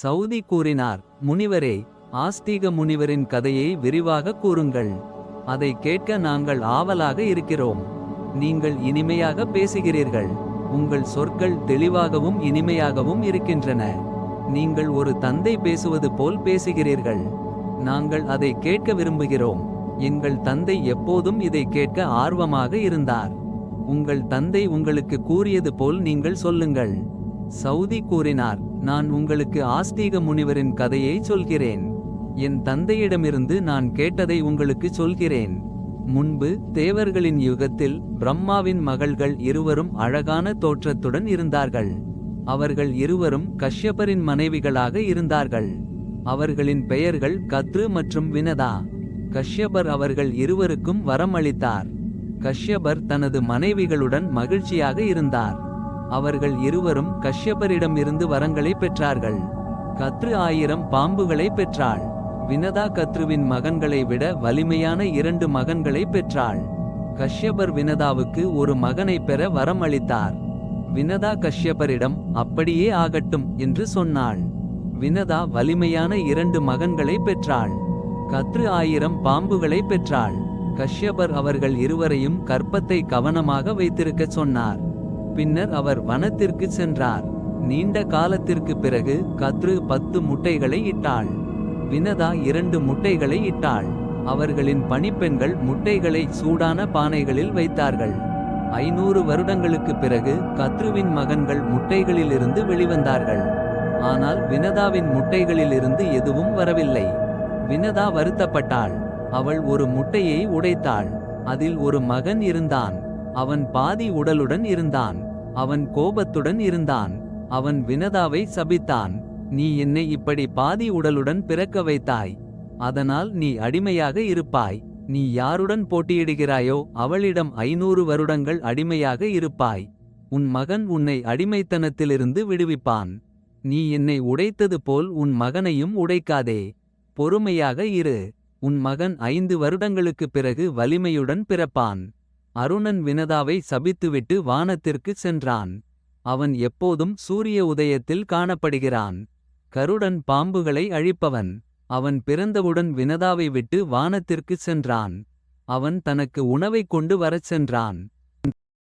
Saudi கூறினார் முனிவரே ஆஸ்தீக முனிவரின் கதையை விரிவாக கூறுங்கள். அதை கேட்க நாங்கள் ஆவலாக இருக்கிறோம். நீங்கள் இனிமையாக பேசுகிறீர்கள். உங்கள் சொற்கள் தெளிவாகவும் இனிமையாகவும் இருக்கின்றன. நீங்கள் ஒரு தந்தை பேசுவது போல் பேசுகிறீர்கள். நாங்கள் அதை கேட்க விரும்புகிறோம். எங்கள் தந்தை எப்போதும் இதை கேட்க ஆர்வமாக இருந்தார். உங்கள் தந்தை உங்களுக்கு கூறியது போல் நீங்கள் சொல்லுங்கள். சவுதி கூறினார். நான் உங்களுக்கு ஆஸ்தீக முனிவரின் கதையை சொல்கிறேன். என் தந்தையிடமிருந்து நான் கேட்டதை உங்களுக்கு சொல்கிறேன். முன்பு தேவர்களின் யுகத்தில் பிரம்மாவின் மகள்கள் இருவரும் அழகான தோற்றத்துடன் இருந்தார்கள். அவர்கள் இருவரும் கஷ்யபரின் மனைவிகளாக இருந்தார்கள். அவர்களின் பெயர்கள் கத்ரு மற்றும் வினதா. கஷ்யபர் அவர்கள் இருவருக்கும் வரம் அளித்தார் கஷ்யபர் தனது மனைவிகளுடன் மகிழ்ச்சியாக இருந்தார். அவர்கள் இருவரும் கஷ்யபரிடமிருந்து வரங்களை பெற்றார்கள். கத்ரு ஆயிரம் பாம்புகளை பெற்றாள். வினதா கத்ருவின் மகன்களை விட வலிமையான இரண்டு மகன்களை பெற்றாள். கஷ்யபர் வினதாவுக்கு ஒரு மகனை பெற வரம் அளித்தார் வினதா கஷ்யபரிடம் அப்படியே ஆகட்டும் என்று சொன்னாள். வினதா வலிமையான இரண்டு மகன்களை பெற்றாள். கத்ரு ஆயிரம் பாம்புகளை பெற்றாள். கஷ்யபர் அவர்கள் இருவரையும் கற்பத்தை கவனமாக வைத்திருக்கச் சொன்னார். பின்னர் அவர் வனத்திற்கு சென்றார். நீண்ட காலத்திற்கு பிறகு கத்ரு பத்து முட்டைகளை இட்டாள். வினதா இரண்டு முட்டைகளை இட்டாள். அவர்களின் பணிப்பெண்கள் முட்டைகளை சூடான பானைகளில் வைத்தார்கள். ஐநூறு வருடங்களுக்கு பிறகு கத்ருவின் மகன்கள் முட்டைகளிலிருந்து வெளிவந்தார்கள். ஆனால் வினதாவின் முட்டைகளிலிருந்து எதுவும் வரவில்லை. வினதா வருத்தப்பட்டாள். அவள் ஒரு முட்டையை உடைத்தாள். அதில் ஒரு மகன் இருந்தான். அவன் பாதி உடலுடன் இருந்தான். அவன் கோபத்துடன் இருந்தான். அவன் வினதாவை சபித்தான். நீ என்னை இப்படி பாதி உடலுடன் பிறக்க வைத்தாய். அதனால் நீ அடிமையாக இருப்பாய். நீ யாருடன் போட்டியிடுகிறாயோ அவளிடம் ஐநூறு வருடங்கள் அடிமையாக இருப்பாய். உன் மகன் உன்னை அடிமைத்தனத்திலிருந்து விடுவிப்பான். நீ என்னை உடைத்தது போல் உன் மகனையும் உடைக்காதே. பொறுமையாக இரு. உன் மகன் ஐந்து வருடங்களுக்குப் பிறகு வலிமையுடன் பிறப்பான். அருணன் வினதாவை சபித்துவிட்டு வானத்திற்கு சென்றான். அவன் எப்போதும் சூரிய உதயத்தில் காணப்படுகிறான். கருடன் பாம்புகளை அழிப்பவன். அவன் பிறந்தவுடன் வினதாவை விட்டு வானத்திற்கு சென்றான். அவன் தனக்கு உணவைக் கொண்டு வரச் சென்றான்.